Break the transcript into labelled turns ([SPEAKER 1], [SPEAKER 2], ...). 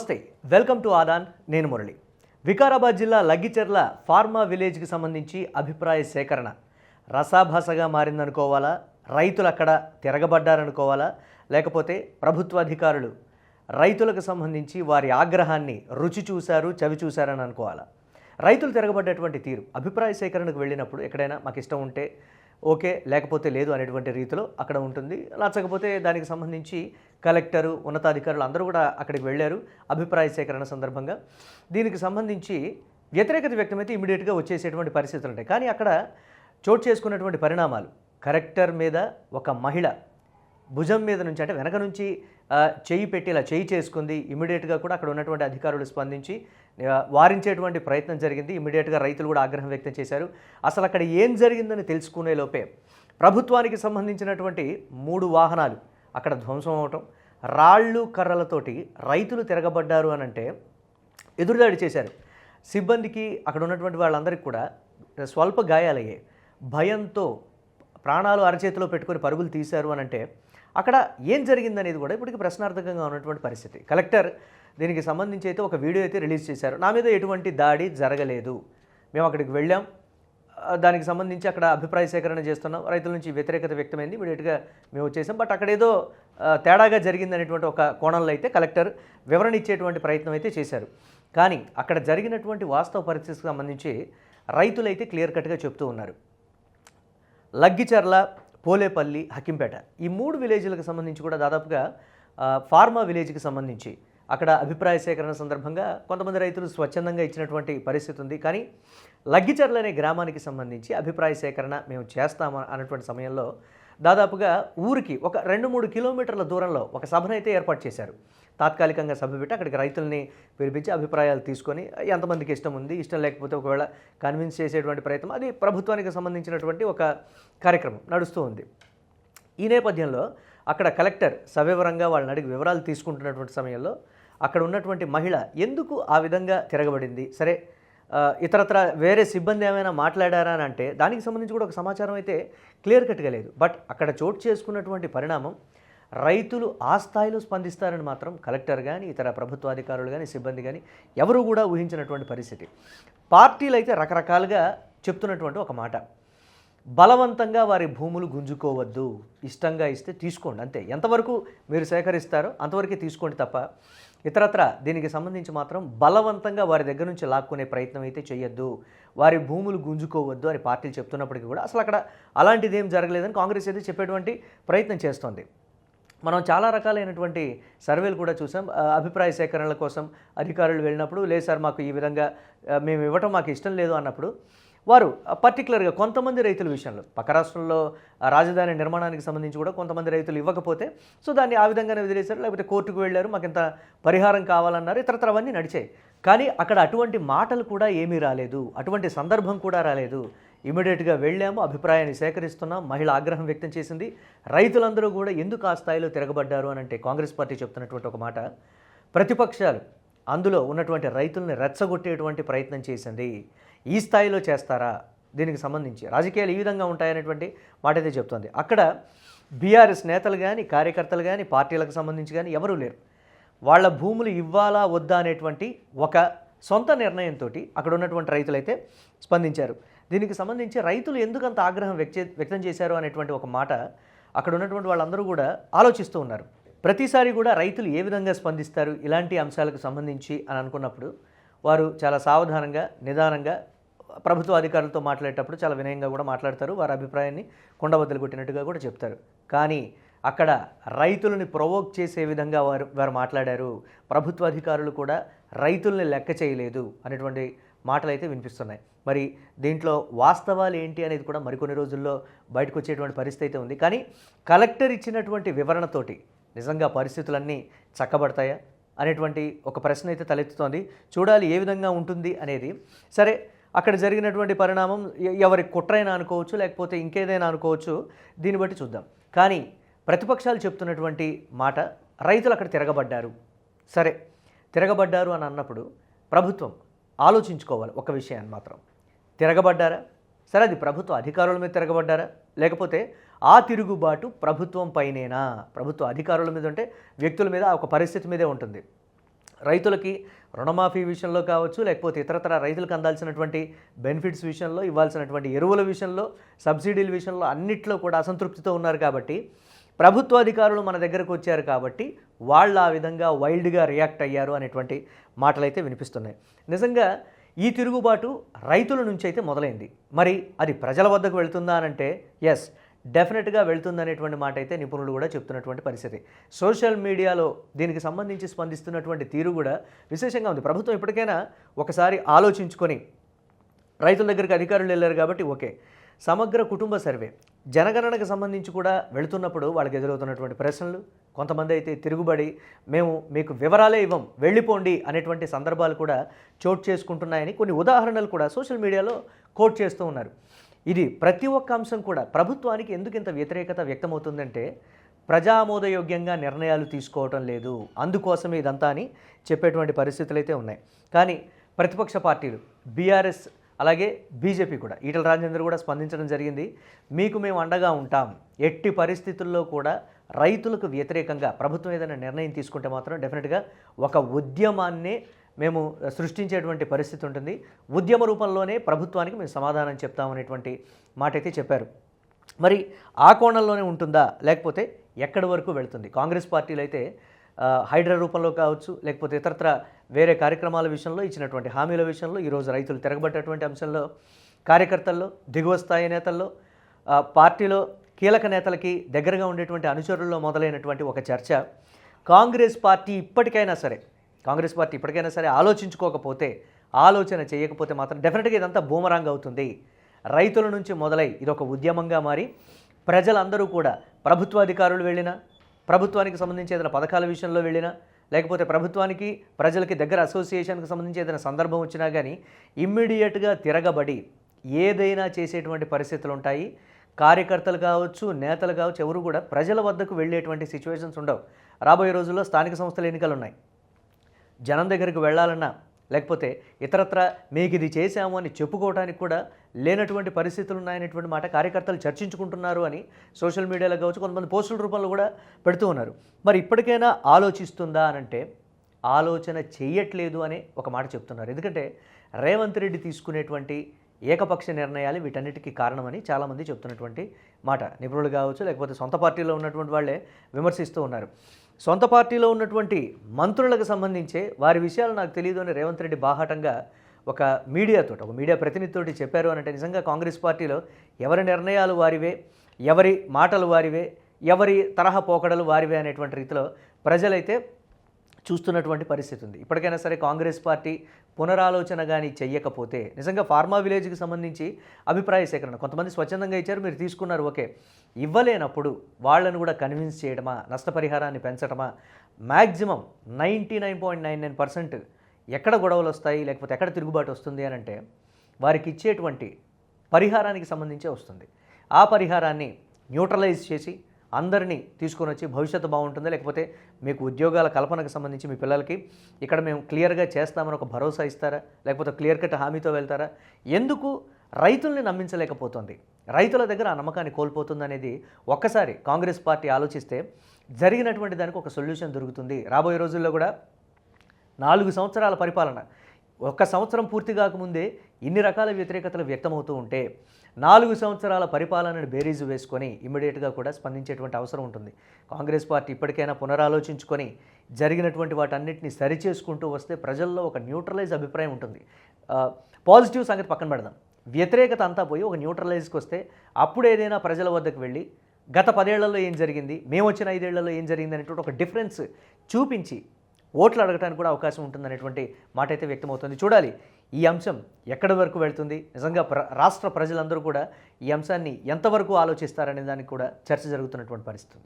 [SPEAKER 1] నమస్తే welcome to Aadan నేను మురళి. వికారాబాద్ జిల్లా లగ్గిచెర్ల ఫార్మా విలేజ్కి సంబంధించి అభిప్రాయ సేకరణ. రసాభాసగా మారిందనుకోవాలా? రైతులు అక్కడ తిరగబడ్డారనుకోవాలా? లేకపోతే ప్రభుత్వ అధికారులు రైతులకు సంబంధించి వారి ఆగ్రహాన్ని రుచి చూశారు చవి చూశారని అనుకోవాలా? రైతులు తిరగబడ్డటువంటి తీరు అభిప్రాయ సేకరణకు వెళ్ళినప్పుడు ఎక్కడైనా మాకు ఇష్టం ఉంటే ఓకే లేకపోతే లేదు అనేటువంటి రీతిలో అక్కడ ఉంటుంది. నచ్చకపోతే దానికి సంబంధించి కలెక్టరు ఉన్నతాధికారులు అందరూ కూడా అక్కడికి వెళ్ళారు అభిప్రాయ సేకరణ సందర్భంగా. దీనికి సంబంధించి వ్యతిరేకత వ్యక్తమైతే ఇమీడియట్గా వచ్చేసేటువంటి పరిస్థితులు ఉంటాయి కానీ అక్కడ చోటు చేసుకున్నటువంటి పరిణామాలు. కలెక్టర్ మీద ఒక మహిళ భుజం మీద నుంచి అంటే వెనక నుంచి చేయి పెట్టి ఇలా చేయి చేసుకుంది. ఇమీడియట్గా కూడా అక్కడ ఉన్నటువంటి అధికారులు స్పందించి వారించేటువంటి ప్రయత్నం జరిగింది. ఇమీడియట్గా రైతులు కూడా ఆగ్రహం వ్యక్తం చేశారు. అసలు అక్కడ ఏం జరిగిందని తెలుసుకునే లోపే ప్రభుత్వానికి సంబంధించినటువంటి మూడు వాహనాలు అక్కడ ధ్వంసం అవటం రాళ్ళు కర్రలతోటి రైతులు తిరగబడ్డారు అని అంటే ఎదురుదాడి చేశారు. సిబ్బందికి అక్కడ ఉన్నటువంటి వాళ్ళందరికీ కూడా స్వల్ప గాయాలయ్యాయి. భయంతో ప్రాణాలు అరచేతిలో పెట్టుకొని పరుగులు తీశారు అని అంటే అక్కడ ఏం జరిగిందనేది కూడా ఇప్పటికి ప్రశ్నార్థకంగా ఉన్నటువంటి పరిస్థితి. కలెక్టర్ దీనికి సంబంధించి అయితే ఒక వీడియో అయితే రిలీజ్ చేశారు. నా మీద ఎటువంటి దాడి జరగలేదు. మేము అక్కడికి వెళ్ళాం. దానికి సంబంధించి అక్కడ అభిప్రాయ సేకరణ చేస్తున్నాం. రైతుల నుంచి వ్యతిరేకత వ్యక్తమైంది. ఇమీడియట్గా మేము వచ్చేసాం బట్ అక్కడ ఏదో తేడాగా జరిగిందనేటువంటి ఒక కోణంలో అయితే కలెక్టర్ వివరణ ఇచ్చేటువంటి ప్రయత్నం అయితే చేశారు. కానీ అక్కడ జరిగినటువంటి వాస్తవ పరిస్థితికి సంబంధించి రైతులైతే క్లియర్ కట్గా చెప్తూ ఉన్నారు. లగ్గిచర్ల పోలేపల్లి హకింపేట. ఈ మూడు విలేజ్లకు సంబంధించి కూడా దాదాపుగా ఫార్మా విలేజ్కి సంబంధించి అక్కడ అభిప్రాయ సేకరణ సందర్భంగా కొంతమంది రైతులు స్వచ్ఛందంగా ఇచ్చినటువంటి పరిస్థితి ఉంది. కానీ లగ్గిచర్ల అనే గ్రామానికి సంబంధించి అభిప్రాయ సేకరణ మేము చేస్తాము అన్నటువంటి సమయంలో దాదాపుగా ఊరికి ఒక రెండు మూడు కిలోమీటర్ల దూరంలో ఒక సభను అయితే ఏర్పాటు చేశారు. తాత్కాలికంగా సభ పెట్టి అక్కడికి రైతుల్ని పిలిపించి అభిప్రాయాలు తీసుకొని ఎంతమందికి ఇష్టం ఉంది? ఇష్టం లేకపోతే ఒకవేళ కన్విన్స్ చేసేటువంటి ప్రయత్నం. అది ప్రభుత్వానికి సంబంధించినటువంటి ఒక కార్యక్రమం నడుస్తూ ఉంది. ఈ నేపథ్యంలో అక్కడ కలెక్టర్ సవివరంగా వాళ్ళని అడిగి వివరాలు తీసుకుంటున్నటువంటి సమయంలో అక్కడ ఉన్నటువంటి మహిళ ఎందుకు ఆ విధంగా తిరగబడింది? సరే ఇతరత్ర వేరే సిబ్బంది ఏమైనా మాట్లాడారా అని అంటే దానికి సంబంధించి కూడా ఒక సమాచారం అయితే క్లియర్ కట్గా లేదు. బట్ అక్కడ చోటు చేసుకున్నటువంటి పరిణామం రైతులు ఆ స్థాయిలో స్పందిస్తారని మాత్రం కలెక్టర్ కానీ ఇతర ప్రభుత్వ అధికారులు కానీ సిబ్బంది కానీ ఎవరు కూడా ఊహించినటువంటి పరిస్థితి. పార్టీలు అయితే రకరకాలుగా చెప్తున్నటువంటి ఒక మాట. బలవంతంగా వారి భూములు గుంజుకోవద్దు. ఇష్టంగా ఇస్తే తీసుకోండి అంతే. ఎంతవరకు మీరు సేకరిస్తారో అంతవరకే తీసుకోండి తప్ప ఇతరత్ర దీనికి సంబంధించి మాత్రం బలవంతంగా వారి దగ్గర నుంచి లాక్కునే ప్రయత్నం అయితే చేయొద్దు వారి భూములు గుంజుకోవద్దు అని పార్టీలు చెప్తున్నప్పటికీ కూడా అసలు అక్కడ అలాంటిది ఏం జరగలేదని కాంగ్రెస్ అయితే చెప్పేటువంటి ప్రయత్నం చేస్తోంది. మనం చాలా రకాలైనటువంటి సర్వేలు కూడా చూసాం. అభిప్రాయ సేకరణల కోసం అధికారులు వెళ్ళినప్పుడు లేదు సార్ మాకు ఈ విధంగా మేము ఇవ్వటం మాకు ఇష్టం లేదు అన్నప్పుడు వారు పర్టికులర్గా కొంతమంది రైతుల విషయంలో పక్క రాష్ట్రంలో రాజధాని నిర్మాణానికి సంబంధించి కూడా కొంతమంది రైతులు ఇవ్వకపోతే సో దాన్ని ఆ విధంగానే వదిలేశారు. లేకపోతే కోర్టుకు వెళ్ళారు మాకు ఇంత పరిహారం కావాలన్నారు ఇతరత్ర అవన్నీ నడిచాయి. కానీ అక్కడ అటువంటి మాటలు కూడా ఏమీ రాలేదు. అటువంటి సందర్భం కూడా రాలేదు. ఇమీడియట్గా వెళ్ళాము అభిప్రాయాన్ని సేకరిస్తున్నాం మహిళ ఆగ్రహం వ్యక్తం చేసింది. రైతులందరూ కూడా ఎందుకు ఆ స్థాయిలో తిరగబడ్డారు అని అంటే కాంగ్రెస్ పార్టీ చెప్తున్నటువంటి ఒక మాట. ప్రతిపక్షాలు అందులో ఉన్నటువంటి రైతుల్ని రెచ్చగొట్టేటువంటి ప్రయత్నం చేసింది. ఈ స్థాయిలో చేస్తారా? దీనికి సంబంధించి రాజకీయాలు ఈ విధంగా ఉంటాయనేటువంటి మాట అయితే చెప్తోంది. అక్కడ బీఆర్ఎస్ నేతలు కానీ కార్యకర్తలు కానీ పార్టీలకు సంబంధించి కానీ ఎవరూ లేరు. వాళ్ళ భూములు ఇవ్వాలా వద్దా అనేటువంటి ఒక సొంత నిర్ణయంతో అక్కడ ఉన్నటువంటి రైతులైతే స్పందించారు. దీనికి సంబంధించి రైతులు ఎందుకు అంత ఆగ్రహం వ్యక్తం చేశారు అనేటువంటి ఒక మాట అక్కడ ఉన్నటువంటి వాళ్ళందరూ కూడా ఆలోచిస్తూ ఉన్నారు. ప్రతిసారి కూడా రైతులు ఏ విధంగా స్పందిస్తారు ఇలాంటి అంశాలకు సంబంధించి అని అనుకున్నప్పుడు వారు చాలా సావధానంగా నిదానంగా ప్రభుత్వ అధికారులతో మాట్లాడేటప్పుడు చాలా వినయంగా కూడా మాట్లాడతారు. వారి అభిప్రాయాన్ని కొండబద్దలు కొట్టినట్టుగా కూడా చెప్తారు. కానీ అక్కడ రైతులని ప్రొవోక్ చేసే విధంగా వారు వారు మాట్లాడారు. ప్రభుత్వ అధికారులు కూడా రైతుల్ని లెక్క చేయలేదు అనేటువంటి మాటలు అయితే వినిపిస్తున్నాయి. మరి దీంట్లో వాస్తవాలు ఏంటి అనేది కూడా మరికొన్ని రోజుల్లో బయటకు వచ్చేటువంటి పరిస్థితి అయితే ఉంది. కానీ కలెక్టర్ ఇచ్చినటువంటి వివరణతోటి నిజంగా పరిస్థితులన్నీ చక్కబడతాయా అనేటువంటి ఒక ప్రశ్న అయితే తలెత్తుతోంది. చూడాలి ఏ విధంగా ఉంటుంది అనేది. సరే అక్కడ జరిగినటువంటి పరిణామం ఎవరి కుట్రైనా అనుకోవచ్చు లేకపోతే ఇంకేదైనా అనుకోవచ్చు దీన్ని బట్టి చూద్దాం. కానీ ప్రతిపక్షాలు చెప్తున్నటువంటి మాట రైతులు అక్కడ తిరగబడ్డారు. సరే తిరగబడ్డారు అని అన్నప్పుడు ప్రభుత్వం ఆలోచించుకోవాలి ఒక విషయాన్ని మాత్రం. తిరగబడ్డారా? సరే అది ప్రభుత్వ అధికారుల మీద తిరగబడ్డారా? లేకపోతే ఆ తిరుగుబాటు ప్రభుత్వం పైనేనా? ప్రభుత్వ అధికారుల మీద అంటే వ్యక్తుల మీద ఒక పరిస్థితి మీదే ఉంటుంది. రైతులకి రుణమాఫీ విషయంలో కావచ్చు లేకపోతే ఇతరతర రైతులకు అందాల్సినటువంటి బెనిఫిట్స్ విషయంలో ఇవ్వాల్సినటువంటి ఎరువుల విషయంలో సబ్సిడీల విషయంలో అన్నిట్లో కూడా అసంతృప్తితో ఉన్నారు కాబట్టి ప్రభుత్వ అధికారులు మన దగ్గరకు వచ్చారు కాబట్టి వాళ్ళు ఆ విధంగా వైల్డ్గా రియాక్ట్ అయ్యారు అనేటువంటి మాటలైతే వినిపిస్తున్నాయి. నిజంగా ఈ తిరుగుబాటు రైతుల నుంచి అయితే మొదలైంది. మరి అది ప్రజల వద్దకు వెళ్తుందా అనంటే ఎస్ డెఫినెట్గా వెళ్తుందనేటువంటి మాట అయితే నిపుణులు కూడా చెప్తున్నటువంటి పరిస్థితి. సోషల్ మీడియాలో దీనికి సంబంధించి స్పందిస్తున్నటువంటి తీరు కూడా విశేషంగా ఉంది. ప్రభుత్వం ఇప్పటికైనా ఒకసారి ఆలోచించుకొని రైతుల దగ్గరికి అధికారులు వెళ్ళారు కాబట్టి ఓకే. సమగ్ర కుటుంబ సర్వే. జనగణనకు సంబంధించి కూడా వెళుతున్నప్పుడు వాళ్ళకి ఎదురవుతున్నటువంటి ప్రశ్నలు కొంతమంది అయితే తిరుగుబడి మేము మీకు వివరాలే ఇవ్వం వెళ్ళిపోండి అనేటువంటి సందర్భాలు కూడా చోటు చేసుకుంటున్నాయని కొన్ని ఉదాహరణలు కూడా సోషల్ మీడియాలో కోట్ చేస్తూ ఉన్నారు. ఇది ప్రతి ఒక్క అంశం కూడా ప్రభుత్వానికి ఎందుకు ఇంత వ్యతిరేకత వ్యక్తమవుతుందంటే ప్రజామోదయోగ్యంగా నిర్ణయాలు తీసుకోవటం లేదు. అందుకోసమే ఇదంతా అని చెప్పేటువంటి పరిస్థితులు అయితే ఉన్నాయి. కానీ ప్రతిపక్ష పార్టీలు బీఆర్ఎస్ అలాగే బీజేపీ కూడా ఈటల రాజేందర్ కూడా స్పందించడం జరిగింది. మీకు మేము అండగా ఉంటాం. ఎట్టి పరిస్థితుల్లో కూడా రైతులకు వ్యతిరేకంగా ప్రభుత్వం ఏదైనా నిర్ణయం తీసుకుంటే మాత్రం డెఫినెట్గా ఒక ఉద్యమాన్నే మేము సృష్టించేటువంటి పరిస్థితి ఉంటుంది. ఉద్యమ రూపంలోనే ప్రభుత్వానికి మేము సమాధానం చెప్తామనేటువంటి మాట అయితే చెప్పారు. మరి ఆ కోణంలోనే ఉంటుందా? లేకపోతే ఎక్కడి వరకు వెళుతుంది? కాంగ్రెస్ పార్టీలు అయితే హైడ్రా రూపంలో కావచ్చు లేకపోతే ఇతరత్ర వేరే కార్యక్రమాల విషయంలో ఇచ్చినటువంటి హామీల విషయంలో ఈరోజు రైతులు తిరగబడ్డటువంటి అంశంలో కార్యకర్తల్లో దిగువ స్థాయి నేతల్లో పార్టీలో కీలక నేతలకి దగ్గరగా ఉండేటువంటి అనుచరుల్లో మొదలైనటువంటి ఒక చర్చ. కాంగ్రెస్ పార్టీ ఇప్పటికైనా సరే కాంగ్రెస్ పార్టీ ఇప్పటికైనా సరే ఆలోచించుకోకపోతే ఆలోచన చేయకపోతే మాత్రం డెఫినెట్గా ఇదంతా బూమరాంగ్ అవుతుంది. రైతుల నుంచి మొదలై ఇది ఒక ఉద్యమంగా మారి ప్రజలందరూ కూడా ప్రభుత్వ అధికారులు వెళ్ళినా ప్రభుత్వానికి సంబంధించి ఏదైనా పథకాల విషయంలో వెళ్ళినా లేకపోతే ప్రభుత్వానికి ప్రజలకి దగ్గర అసోసియేషన్కి సంబంధించి ఏదైనా సందర్భం వచ్చినా కానీ ఇమ్మీడియట్గా తిరగబడి ఏదైనా చేసేటువంటి పరిస్థితులు ఉంటాయి. కార్యకర్తలు కావచ్చు నేతలు కావచ్చు ఎవరు కూడా ప్రజల వద్దకు వెళ్ళేటువంటి సిచ్యువేషన్స్ ఉండవు. రాబోయే రోజుల్లో స్థానిక సంస్థల ఎన్నికలు ఉన్నాయి. జనం దగ్గరికి వెళ్ళాలన్నా లేకపోతే ఇతరత్ర మీకు ఇది చేశాము అని చెప్పుకోవడానికి కూడా లేనటువంటి పరిస్థితులు ఉన్నాయనేటువంటి మాట కార్యకర్తలు చర్చించుకుంటున్నారు అని సోషల్ మీడియాలో కావచ్చు కొంతమంది పోస్టుల రూపంలో కూడా పెడుతూ ఉన్నారు. మరి ఇప్పటికైనా ఆలోచిస్తుందా అనంటే ఆలోచన చేయట్లేదు అనే ఒక మాట చెప్తున్నారు. ఎందుకంటే రేవంత్ రెడ్డి తీసుకునేటువంటి ఏకపక్ష నిర్ణయాలు వీటన్నిటికీ కారణమని చాలామంది చెప్తున్నటువంటి మాట. నిపుణులు కావచ్చు లేకపోతే సొంత పార్టీలో ఉన్నటువంటి వాళ్ళే విమర్శిస్తూ ఉన్నారు. సొంత పార్టీలో ఉన్నటువంటి మంత్రులకు సంబంధించే వారి విషయాలు నాకు తెలియదు అని రేవంత్ రెడ్డి బాహాటంగా ఒక మీడియాతో ఒక మీడియా ప్రతినిధితోటి చెప్పారు అని అంటే నిజంగా కాంగ్రెస్ పార్టీలో ఎవరి నిర్ణయాలు వారివే ఎవరి మాటలు వారివే ఎవరి తరహా పోకడలు వారివే అనేటువంటి రీతిలో ప్రజలైతే చూస్తున్నటువంటి పరిస్థితి ఉంది. ఇప్పటికైనా సరే కాంగ్రెస్ పార్టీ పునరాలోచన కానీ చెయ్యకపోతే నిజంగా ఫార్మా విలేజ్కి సంబంధించి అభిప్రాయ సేకరణ కొంతమంది స్వచ్ఛందంగా ఇచ్చారు మీరు తీసుకున్నారు ఓకే. ఇవ్వలేనప్పుడు వాళ్ళను కూడా కన్విన్స్ చేయడమా నష్టపరిహారాన్ని పెంచడమా maximum ninety nine point nine nine percent ఎక్కడ గొడవలు వస్తాయి లేకపోతే ఎక్కడ తిరుగుబాటు వస్తుంది అని అంటే వారికి ఇచ్చేటువంటి పరిహారానికి సంబంధించే వస్తుంది. ఆ పరిహారాన్ని న్యూట్రలైజ్ చేసి అందరినీ తీసుకొని వచ్చి భవిష్యత్తు బాగుంటుందా. లేకపోతే మీకు ఉద్యోగాల కల్పనకు సంబంధించి మీ పిల్లలకి ఇక్కడ మేము క్లియర్గా చేస్తామని ఒక భరోసా ఇస్తారా? లేకపోతే క్లియర్ కట్ హామీతో వెళ్తారా? ఎందుకు రైతుల్ని నమ్మించలేకపోతుంది? రైతుల దగ్గర ఆ నమ్మకాన్ని కోల్పోతుంది అనేది ఒక్కసారి కాంగ్రెస్ పార్టీ ఆలోచిస్తే జరిగినటువంటి దానికి ఒక సొల్యూషన్ దొరుకుతుంది. రాబోయే రోజుల్లో కూడా నాలుగు సంవత్సరాల పరిపాలన ఒక సంవత్సరం పూర్తి కాకముందే ఇన్ని రకాల వ్యతిరేకతలు వ్యక్తమవుతూ ఉంటే నాలుగు సంవత్సరాల పరిపాలనను బేరీజు వేసుకొని ఇమ్మీడియట్గా కూడా స్పందించేటువంటి అవసరం ఉంటుంది. కాంగ్రెస్ పార్టీ ఇప్పటికైనా పునరాలోచించుకొని జరిగినటువంటి వాటన్నిటిని సరిచేసుకుంటూ వస్తే ప్రజల్లో ఒక న్యూట్రలైజ్ అభిప్రాయం ఉంటుంది. పాజిటివ్ సంగతి పక్కన పెడదాం. వ్యతిరేకత అంతా పోయి ఒక న్యూట్రలైజ్కి వస్తే అప్పుడు ఏదైనా ప్రజల వద్దకు వెళ్ళి గత పదేళ్ళలో ఏం జరిగింది? మేము వచ్చిన ఐదేళ్ళలో ఏం జరిగింది అనేటువంటి ఒక డిఫరెన్స్ చూపించి ఓట్లు అడగడానికి కూడా అవకాశం ఉంటుందనేటువంటి మాట అయితే వ్యక్తమవుతుంది. చూడాలి ఈ అంశం ఎక్కడి వరకు వెళ్తుంది? నిజంగా ప్ర రాష్ట్ర ప్రజలందరూ కూడా ఈ అంశాన్ని ఎంతవరకు ఆలోచిస్తారనే దానికి కూడా చర్చ జరుగుతున్నటువంటి పరిస్థితి